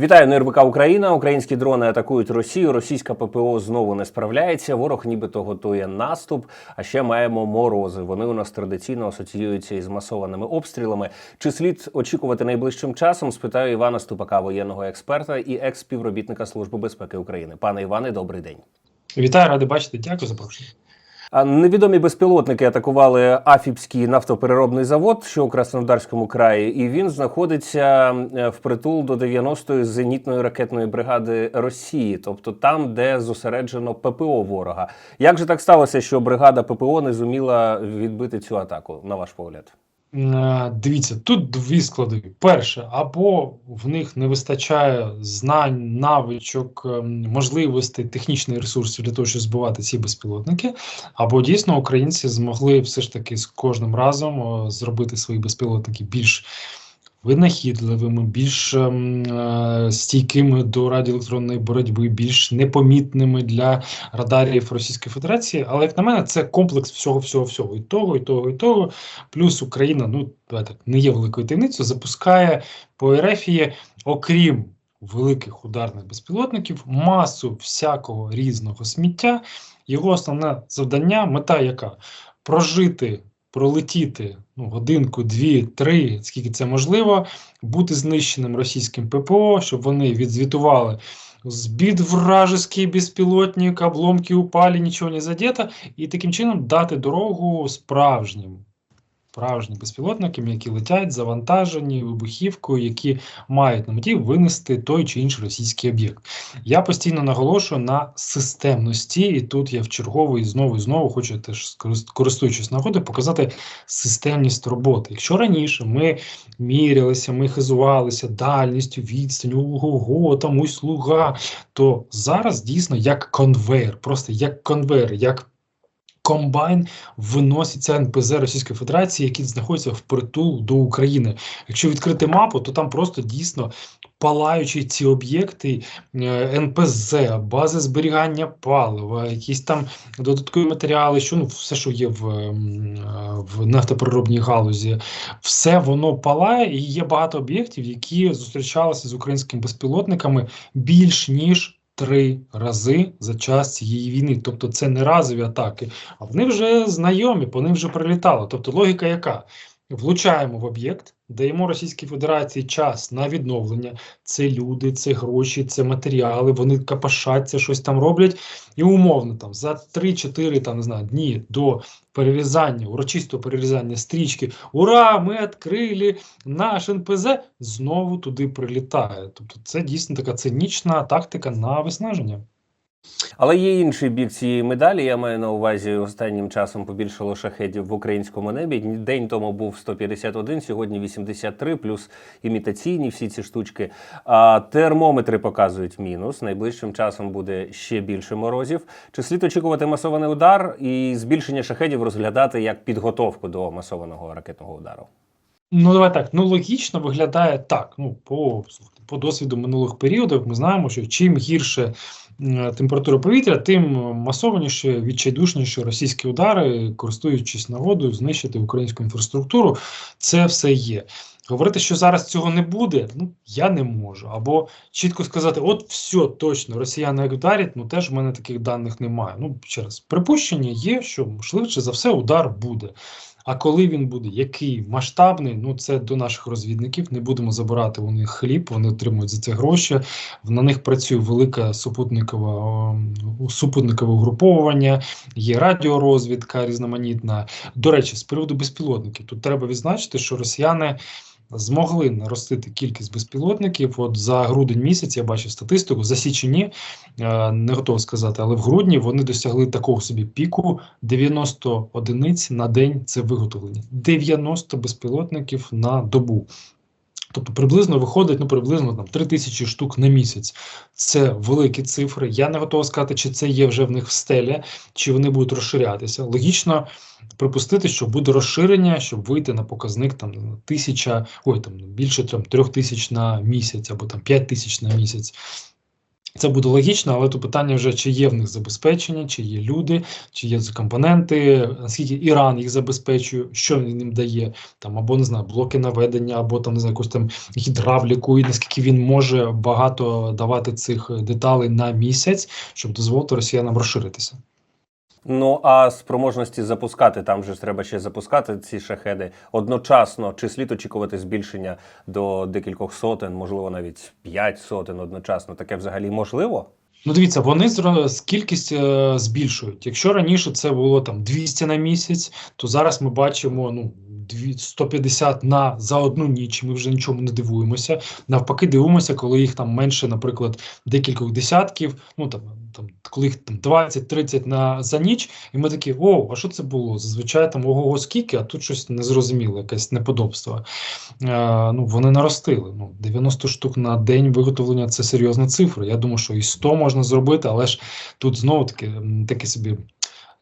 Вітаю на РБК Україна. Українські дрони атакують Росію. Російська ППО знову не справляється. Ворог нібито готує наступ. А ще маємо морози. Вони у нас традиційно асоціюються із масованими обстрілами. Чи слід очікувати найближчим часом? Спитаю Івана Ступака, воєнного експерта і екс-співробітника Служби безпеки України. Пане Іване, добрий день. Вітаю, радий бачити. Дякую за запрошення. Невідомі безпілотники атакували Афіпський нафтопереробний завод, що у Краснодарському краї, і він знаходиться в притул до 90-ї зенітної ракетної бригади Росії, тобто там, де зосереджено ППО ворога. Як же так сталося, що бригада ППО не зуміла відбити цю атаку, на ваш погляд? Е, Дивіться, тут дві складові. Перше, або в них не вистачає знань, навичок, ем, можливостей, технічних ресурсів для того, щоб збивати ці безпілотники, або дійсно українці змогли все ж таки з кожним разом зробити свої безпілотники більш винахідливими, більш ем, е, стійкими до радіоелектронної боротьби, більш непомітними для радарів Російської Федерації. Але як на мене, це комплекс всього, всього, всього і того, і того, і того. Плюс Україна, ну так, не є великою таємницею, запускає по Ерефії, окрім великих ударних безпілотників, масу всякого різного сміття. Його основне завдання, мета яка? Прожити, пролетіти ну, годинку, дві, три, скільки це можливо, бути знищеним російським ППО, щоб вони відзвітували. Збід вражеский безпілотник, обломки упали, нічого не задето, і таким чином дати дорогу справжнім. Справжнім безпілотникам, які летять завантажені вибухівкою, які мають на меті винести той чи інший російський об'єкт. Я постійно наголошую на системності, і тут я в черговий знову і знову хочу теж користуючись нагодою, показати системність роботи. Якщо раніше ми мірялися, ми хизувалися дальністю, відстанню, ого, там ось слуга, то зараз дійсно як конвейер, просто як конвейер, як комбайн виносяться НПЗ Російської Федерації, які знаходяться впритул до України. Якщо відкрити мапу, то там просто дійсно палаючі ці об'єкти, е, НПЗ, бази зберігання палива, якісь там додаткові матеріали, що ну все, що є в, в нафтопереробній галузі, все воно палає, і є багато об'єктів, які зустрічалися з українськими безпілотниками більш ніж. Три рази за час цієї війни, тобто це не разові атаки, а вони вже знайомі, по ним вже прилітало. Тобто логіка яка? Влучаємо в об'єкт, даємо Російській Федерації час на відновлення. Це люди, це гроші, це матеріали. Вони капашаться, щось там роблять. І умовно там за 3-4 там не знаю дні до перерізання, урочистого перерізання стрічки. Ура! Ми відкрили наш НПЗ. Знову туди прилітає. Тобто, це дійсно така цинічна тактика на виснаження. Але є інший бік цієї медалі. Я маю на увазі останнім часом побільшало шахедів в українському небі. День тому був 151, сьогодні 83, плюс імітаційні всі ці штучки. А термометри показують мінус. Найближчим часом буде ще більше морозів. Чи слід очікувати масований удар і збільшення шахедів розглядати як підготовку до масованого ракетного удару? Ну, давай так. Ну, логічно виглядає так. Ну, по, по досвіду минулих періодів ми знаємо, що чим гірше м, температура повітря, тим масованіше, відчайдушніше російські удари, користуючись нагодою, знищити українську інфраструктуру. Це все є. Говорити, що зараз цього не буде, ну я не можу. Або чітко сказати, от все точно, росіяни як вдарять, ну теж в мене таких даних немає. Ну, ще раз, припущення є, що швидше за все удар буде. А коли він буде, який масштабний, ну це до наших розвідників. Не будемо забирати у них хліб, вони отримують за це гроші. На них працює велика супутникова супутникове угруповування, є радіорозвідка різноманітна. До речі, з приводу безпілотників, тут треба відзначити, що росіяни. Змогли наростити кількість безпілотників. От за грудень місяць я бачив статистику. За січені е, не готовий сказати, але в грудні вони досягли такого собі піку 90 одиниць на день. Це виготовлені 90 безпілотників на добу. Тобто приблизно виходить ну приблизно там 3 тисячі штук на місяць. Це великі цифри. Я не готовий сказати, чи це є вже в них в стелі, чи вони будуть розширятися. Логічно припустити, що буде розширення, щоб вийти на показник там тисяча, ой, там більше трьох тисяч на місяць або там 5 тисяч на місяць. Це буде логічно, але то питання вже чи є в них забезпечення, чи є люди, чи є компоненти, наскільки Іран їх забезпечує, що він їм дає, там або не знаю, блоки наведення, або там не знаю, якусь там гідравліку, і наскільки він може багато давати цих деталей на місяць, щоб дозволити росіянам розширитися. Ну а спроможності запускати там же треба ще запускати ці шахеди одночасно. Чи слід очікувати збільшення до декількох сотень, можливо, навіть п'ять сотень одночасно? Таке взагалі можливо? Ну, дивіться, вони з кількість е, збільшують. Якщо раніше це було там 200 на місяць, то зараз ми бачимо ну 150 на за одну ніч. Ми вже нічому не дивуємося. Навпаки, дивимося, коли їх там менше, наприклад, декількох десятків. Ну там там коли їх там 20-30 на за ніч, і ми такі, о, а що це було? Зазвичай там ого, скільки, а тут щось незрозуміле, якесь неподобство. Е, ну, вони наростили. Ну, 90 штук на день виготовлення це серйозна цифра. Я думаю, що і 100 можна зробити, але ж тут знову таки м, такі собі.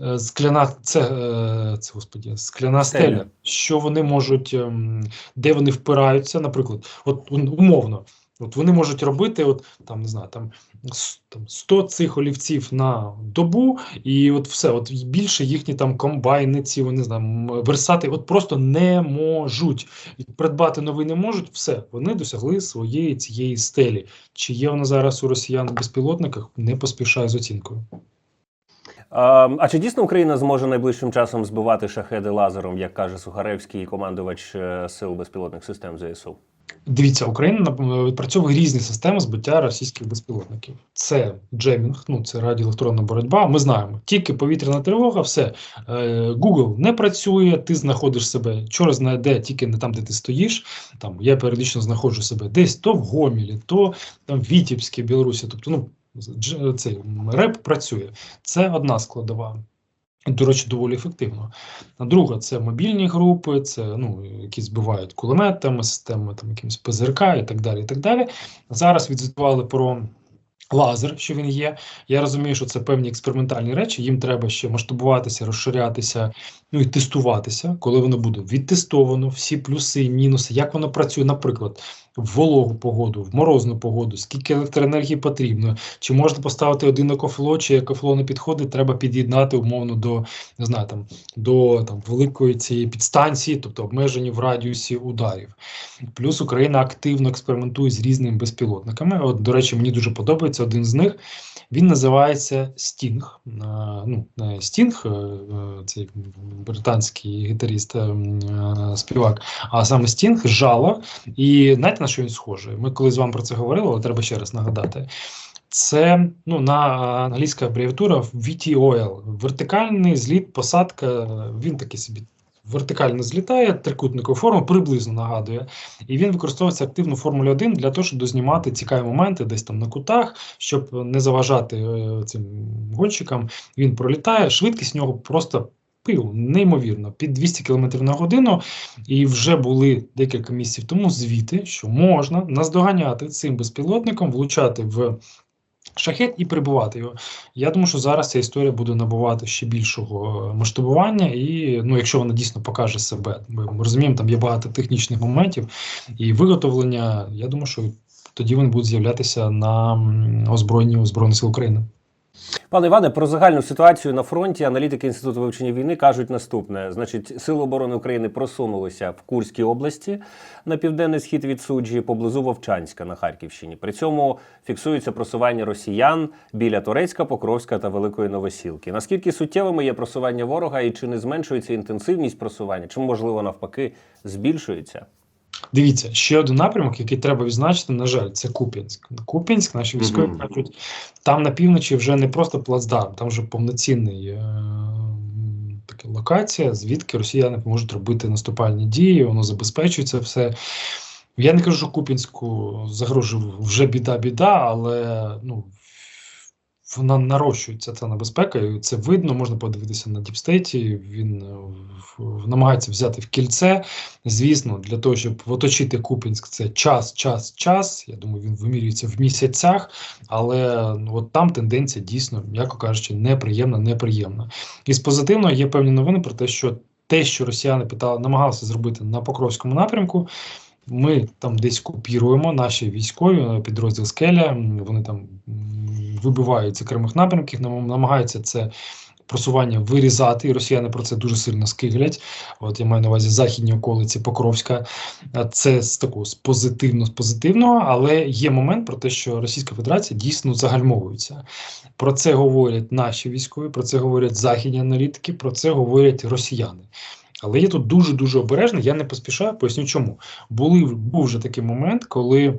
Е, Скляна це, е, це господі, скляна Стеля. стеля. Що вони можуть, ем, де вони впираються, наприклад, от умовно, от вони можуть робити, от там не знаю, там, 100 цих олівців на добу, і от все, от більше їхні там комбайни, ці вони знаю, версати, от просто не можуть і придбати новий не можуть. Все, вони досягли своєї цієї стелі. Чи є вона зараз у росіян в безпілотниках? Не поспішаю з оцінкою. А, чи дійсно Україна зможе найближчим часом збивати шахеди лазером, як каже Сухаревський, командувач е, сил безпілотних систем ЗСУ? Дивіться, Україна нап- відпрацьовує різні системи збиття російських безпілотників. Це джемінг, ну це радіоелектронна боротьба. Ми знаємо, тільки повітряна тривога, все Е, Google не працює. Ти знаходиш себе вчора знайде тільки не там, де ти стоїш. Там я періодично знаходжу себе десь то в Гомілі, то там в Вітібській, Білорусі. Тобто, ну цей реп працює. Це одна складова. До речі, доволі ефективно. А друга це мобільні групи, це ну, які збивають кулеметами, системи там якимось ПЗРК і так далі. і так далі. Зараз відзвітували про лазер, що він є. Я розумію, що це певні експериментальні речі. Їм треба ще масштабуватися, розширятися, ну і тестуватися, коли воно буде відтестовано, всі плюси мінуси, як воно працює, наприклад, в вологу погоду, в морозну погоду, скільки електроенергії потрібно, чи можна поставити один екофло, чи екофло не підходить, треба під'єднати умовно до не знаю, там до там великої цієї підстанції, тобто обмежені в радіусі ударів. Плюс Україна активно експериментує з різними безпілотниками. От, до речі, мені дуже подобається один з них. Він називається Стінг. Ну, Стінг, е, е, цей британський гітаріст, е, м, е, співак, а саме Стінг, жало. І знаєте, на що він схожий? Ми коли з вами про це говорили, але треба ще раз нагадати. Це ну, на англійська абревіатура VTOL. Вертикальний зліт, посадка. Він такий собі вертикально злітає, трикутникову форму приблизно нагадує. І він використовується активно в Формулі 1 для того, щоб дознімати цікаві моменти десь там на кутах, щоб не заважати е, цим гонщикам. Він пролітає, швидкість в нього просто. Пив, неймовірно, під 200 км на годину, і вже були декілька місяців тому звіти, що можна наздоганяти цим безпілотником, влучати в шахет і прибувати його. Я думаю, що зараз ця історія буде набувати ще більшого е, масштабування, і ну, якщо вона дійсно покаже себе, ми, розуміємо, там є багато технічних моментів і виготовлення. Я думаю, що тоді вони будуть з'являтися на озброєнні у Збройних сил України. Пане Іване, про загальну ситуацію на фронті аналітики Інституту вивчення війни кажуть наступне: значить, сили оборони України просунулися в Курській області на південний схід від суджі, поблизу Вовчанська на Харківщині. При цьому фіксується просування росіян біля Торецька, Покровська та Великої Новосілки. Наскільки суттєвими є просування ворога і чи не зменшується інтенсивність просування, чи можливо навпаки збільшується? Дивіться, ще один напрямок, який треба відзначити, на жаль, це Куп'янськ. Куп'янськ, наші військові Мгм. кажуть, там на півночі вже не просто плацдарм, там вже повноцінний е- така локація, звідки росіяни можуть робити наступальні дії, воно забезпечується все. Я не кажу, що Куп'янську загрожує вже біда-біда, але ну, вона нарощується ця небезпека, і це видно, можна подивитися на діпстейті. Він е, намагається взяти в кільце. Звісно, для того, щоб оточити Купінськ, це час, час, час. Я думаю, він вимірюється в місяцях, але ну, от там тенденція дійсно, м'яко кажучи, неприємна, неприємна. І з позитивного є певні новини про те, що те, що росіяни питали, намагалися зробити на Покровському напрямку. Ми там десь купіруємо наші військові підрозділ Скеля. Вони там м, вибивають з окремих напрямків, намагаються це просування вирізати, і росіяни про це дуже сильно скиглять. От я маю на увазі західні околиці Покровська. Це з такого з позитивно з позитивного, але є момент про те, що Російська Федерація дійсно загальмовується. Про це говорять наші військові, про це говорять західні аналітики, про це говорять росіяни. Але я тут дуже дуже обережний, я не поспішаю, поясню чому. Були, був вже такий момент, коли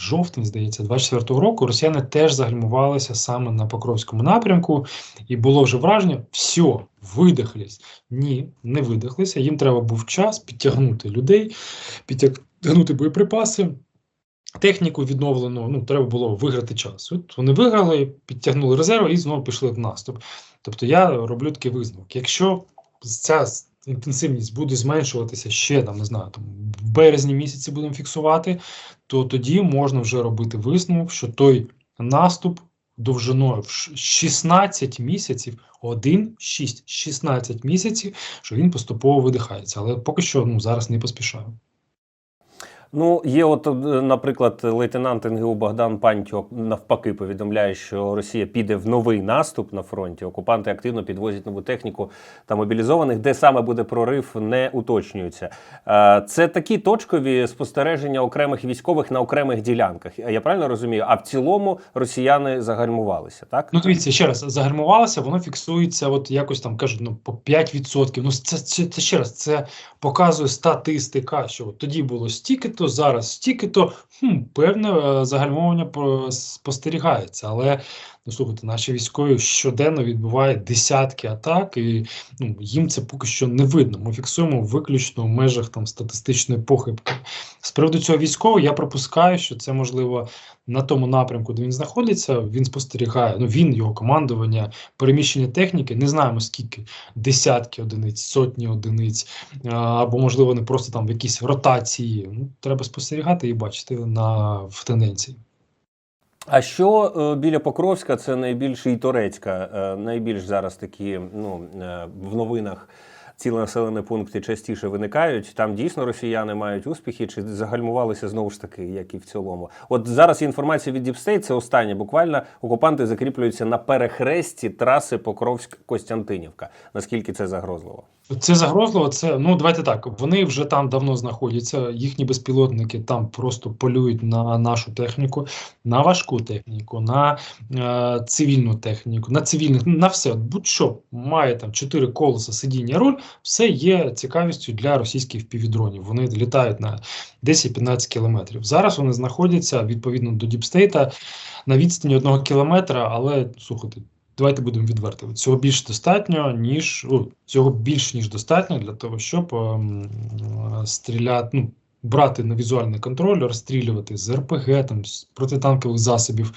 жовтень, здається, 24-го року росіяни теж загальмувалися саме на Покровському напрямку, і було вже враження, все, видихлись. Ні, не видихлися. Їм треба був час підтягнути людей, підтягнути боєприпаси. Техніку відновлену, ну треба було виграти час. От вони виграли, підтягнули резерви і знову пішли в наступ. Тобто я роблю такий висновок. Якщо ця інтенсивність буде зменшуватися ще там, не знаю, там в березні місяці будемо фіксувати, то тоді можна вже робити висновок, що той наступ довжиною в ш- 16 місяців, 1, 6, 16 місяців, що він поступово видихається. Але поки що ну, зараз не поспішаю. Ну, є, от, е, наприклад, лейтенант НГУ Богдан Пантьок навпаки повідомляє, що Росія піде в новий наступ на фронті. Окупанти активно підвозять нову техніку та мобілізованих, де саме буде прорив, не уточнюється. Е, Це такі точкові спостереження окремих військових на окремих ділянках. Я правильно розумію? А в цілому росіяни загальмувалися, так? Ну, дивіться, ще раз, загальмувалося, воно фіксується, от якось там кажуть, ну, по 5%. Ну, це, це, це ще раз, це показує статистика, що от тоді було стільки-то, зараз стільки-то, хм, певне загальмовання загальмовування спостерігається. Але, ну, слухайте, наші військові щоденно відбувають десятки атак, і ну, їм це поки що не видно. Ми фіксуємо виключно в межах там статистичної похибки. З приводу цього військового я пропускаю, що це можливо на тому напрямку, де він знаходиться, він спостерігає. Ну він, його командування, переміщення техніки, не знаємо скільки, десятки одиниць, сотні одиниць, або можливо вони просто там в якісь ротації. Ну, треба спостерігати і бачити на в тенденції. А що е, біля Покровська це найбільш і Торецька, е, найбільш зараз такі ну, е, в новинах населені пункти частіше виникають. Там дійсно росіяни мають успіхи, чи загальмувалися знову ж таки, як і в цілому. От зараз інформація від State, це останнє. Буквально окупанти закріплюються на перехресті траси Покровськ-Костянтинівка. Наскільки це загрозливо? Це загрозливо. Це ну давайте так. Вони вже там давно знаходяться. Їхні безпілотники там просто полюють на нашу техніку, на важку техніку, на е, цивільну техніку, на цивільних на все. Будь-що має там чотири колеса, сидіння, руль, все є цікавістю для російських півдронів. Вони літають на 10-15 кілометрів. Зараз вони знаходяться відповідно до діпстейта на відстані одного кілометра, але слухайте. Давайте будемо відвертими. Цього більш достатньо, ніж о, цього більш ніж достатньо для того, щоб ем, стріляти, ну, брати на візуальний контроль, розстрілювати з РПГ, там з протитанкових засобів,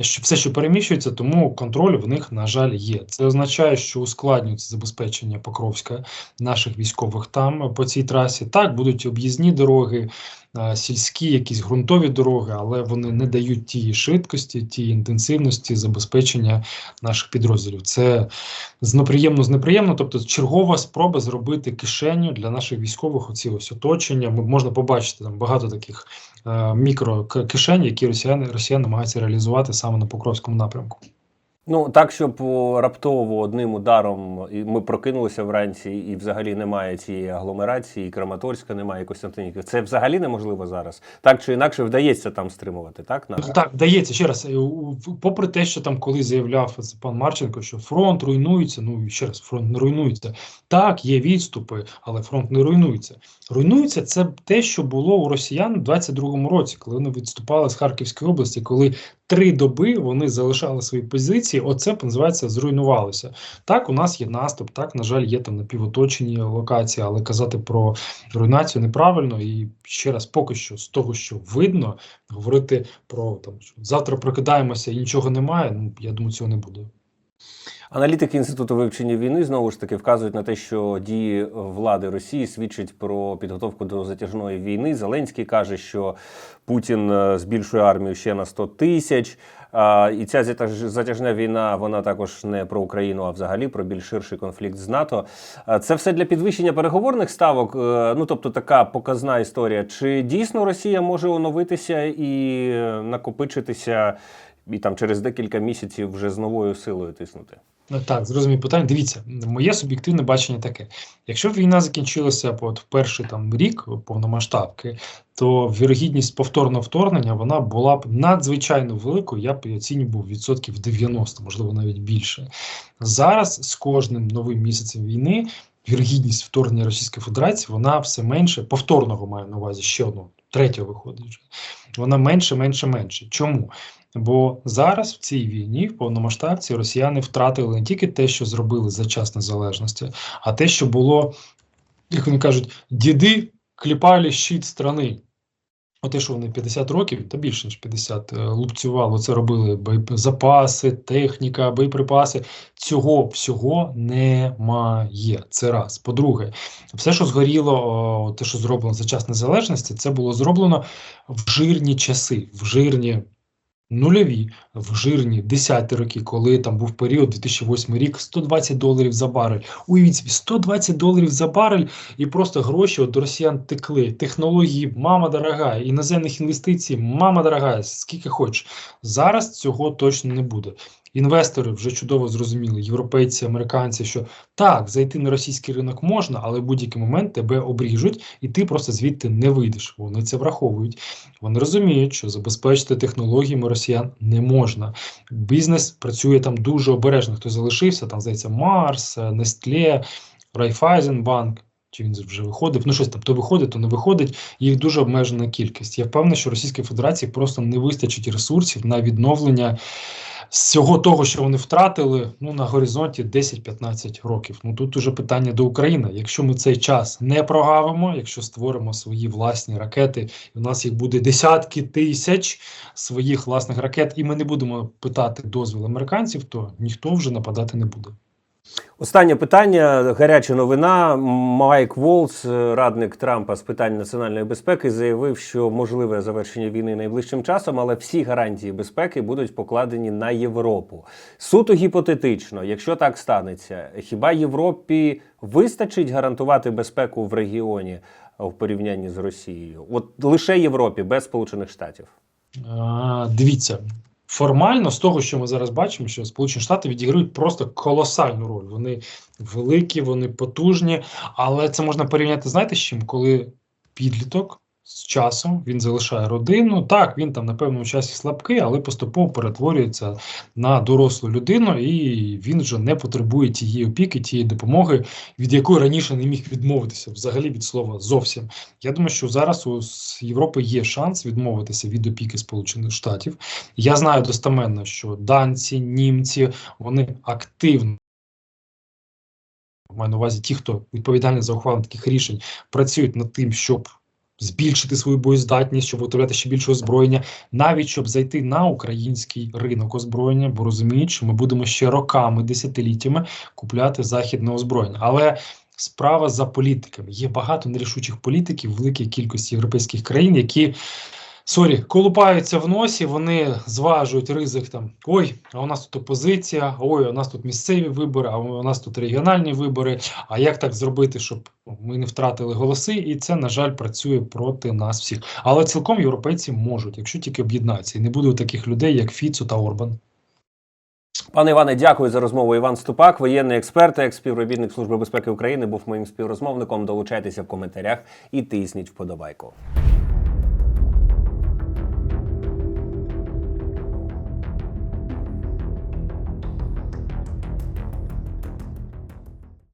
що все, що переміщується, тому контроль в них, на жаль, є. Це означає, що ускладнюється забезпечення Покровська наших військових там е, по цій трасі. Так, будуть об'їзні дороги, е, сільські, якісь ґрунтові дороги, але вони не дають тієї швидкості, тієї інтенсивності забезпечення наших підрозділів. Це з неприємно з неприємно, тобто чергова спроба зробити кишеню для наших військових. Оці ось оточення. Можна побачити там багато таких е, мікро к- кишень, які росіяни росіяни намагаються реалізувати саме на Покровському напрямку. Ну так, щоб раптово одним ударом і ми прокинулися вранці, і взагалі немає цієї агломерації, і Краматорська немає, і Костянтинівки. Це взагалі неможливо зараз. Так чи інакше вдається там стримувати, так? На... Так, вдається ще раз. е, Попри те, що там коли заявляв пан Марченко, що фронт руйнується. Ну ще раз, фронт не руйнується. Так, є відступи, але фронт не руйнується. Руйнується це те, що було у росіян у 22-му році, коли вони відступали з Харківської області, коли три доби вони залишали свої позиції. Оце називається зруйнувалося. Так, у нас є наступ. Так, на жаль, є там напівоточені локації, але казати про руйнацію неправильно. І ще раз, поки що з того, що видно, говорити про там що завтра прокидаємося і нічого немає. Ну я думаю, цього не буде. Аналітики інституту вивчення війни знову ж таки вказують на те, що дії влади Росії свідчать про підготовку до затяжної війни. Зеленський каже, що Путін е, збільшує армію ще на 100 тисяч. І ця затяж- затяжна війна вона також не про Україну, а взагалі про більш ширший конфлікт з НАТО. Це все для підвищення переговорних ставок. е, Ну тобто така показна історія. Чи дійсно Росія може оновитися і е, накопичитися? і там через декілька місяців вже з новою силою тиснути. Ну, Так, зрозумів питання. Дивіться, моє суб'єктивне бачення таке: якщо війна закінчилася от в перший там рік повномасштабки, то вірогідність повторного вторгнення вона була б надзвичайно великою. Я б оцінював відсотків 90, можливо, навіть більше. Зараз з кожним новим місяцем війни вірогідність вторгнення Російської Федерації вона все менше повторного маю на увазі ще одного, третього виходить. Вона менше, менше, менше. Чому? Бо зараз в цій війні, в повномасштабці, росіяни втратили не тільки те, що зробили за час незалежності, а те, що було, як вони кажуть, діди кліпали щит страни. Оте, що вони 50 років, та більше ніж 50, е, лупцювало, це робили боєзапаси, техніка, боєприпаси. Цього всього немає. Це раз. По-друге, все, що згоріло, те, що зроблено за час незалежності, це було зроблено в жирні часи, в жирні нульові, в жирні десяті роки, коли там був період 2008 рік, 120 доларів за барель. Уявіть собі, 120 доларів за барель, і просто гроші от росіян текли. Технології, мама дорога, іноземних інвестицій, мама дорога, скільки хочеш. Зараз цього точно не буде. Інвестори вже чудово зрозуміли, європейці, американці, що так, зайти на російський ринок можна, але в будь-який момент тебе обріжуть, і ти просто звідти не вийдеш. Вони це враховують. Вони розуміють, що забезпечити технологіями росіян не можна. Бізнес працює там дуже обережно. Хто залишився, там здається, Марс, Нестле, Райфайзенбанк. Чи він вже виходив? Ну щось там то виходить, то не виходить. Їх дуже обмежена кількість. Я впевнений, що Російській Федерації просто не вистачить ресурсів на відновлення всього того, що вони втратили, ну на горизонті 10-15 років. Ну тут уже питання до України. Якщо ми цей час не прогавимо, якщо створимо свої власні ракети, і у нас їх буде десятки тисяч своїх власних ракет, і ми не будемо питати дозвіл американців, то ніхто вже нападати не буде. Останнє питання. Гаряча новина. Майк Волц, радник Трампа з питань національної безпеки, заявив, що можливе завершення війни найближчим часом, але всі гарантії безпеки будуть покладені на Європу. Суто гіпотетично, якщо так станеться, хіба Європі вистачить гарантувати безпеку в регіоні в порівнянні з Росією? От лише Європі без Сполучених Штатів. Дивіться, формально з того, що ми зараз бачимо, що Сполучені Штати відіграють просто колосальну роль. Вони великі, вони потужні, але це можна порівняти, знаєте, з чим, коли підліток з часом він залишає родину. Так, він там на певному часі слабкий, але поступово перетворюється на дорослу людину, і він вже не потребує тієї опіки, тієї допомоги, від якої раніше не міг відмовитися взагалі від слова зовсім. Я думаю, що зараз у Європи є шанс відмовитися від опіки Сполучених Штатів. Я знаю достеменно, що данці, німці вони активно. Маю на увазі ті, хто відповідальний за ухвалення таких рішень, працюють над тим, щоб збільшити свою боєздатність, щоб виготовляти ще більше озброєння, навіть щоб зайти на український ринок озброєння, бо розуміють, що ми будемо ще роками, десятиліттями купляти західне озброєння. Але справа за політиками. Є багато нерішучих політиків великій кількості європейських країн, які сорі, колупаються в носі, вони зважують ризик там. Ой, а у нас тут опозиція, ой, у нас тут місцеві вибори, а у нас тут регіональні вибори. А як так зробити, щоб ми не втратили голоси? І це, на жаль, працює проти нас всіх. Але цілком європейці можуть, якщо тільки об'єднаються, і не буде таких людей, як Фіцу та Орбан. Пане Іване, дякую за розмову. Іван Ступак, воєнний експерт, екс-співробітник Служби безпеки України, був моїм співрозмовником. Долучайтеся в коментарях і тисніть вподобайку.